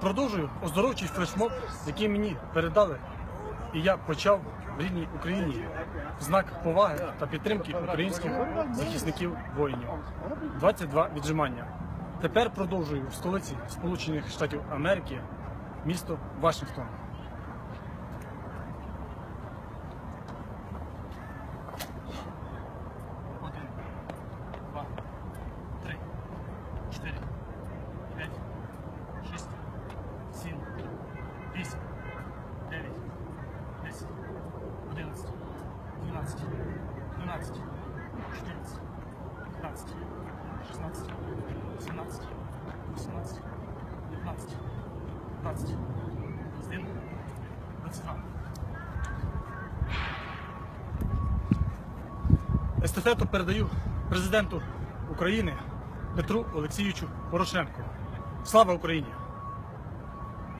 Продовжую оздоровчий флешмоб, який мені передали, і я почав в рідній Україні в знак поваги та підтримки українських захисників воїнів. 22 віджимання. Тепер продовжую в столиці Сполучених Штатів Америки, місто Вашингтон. 8, 9, 10, 11, 12, 12, 14, 15, 16, 17, 18, 19, 20, 21, 22. Естафету передаю президенту України Петру Олексійовичу Порошенку. Слава Україні!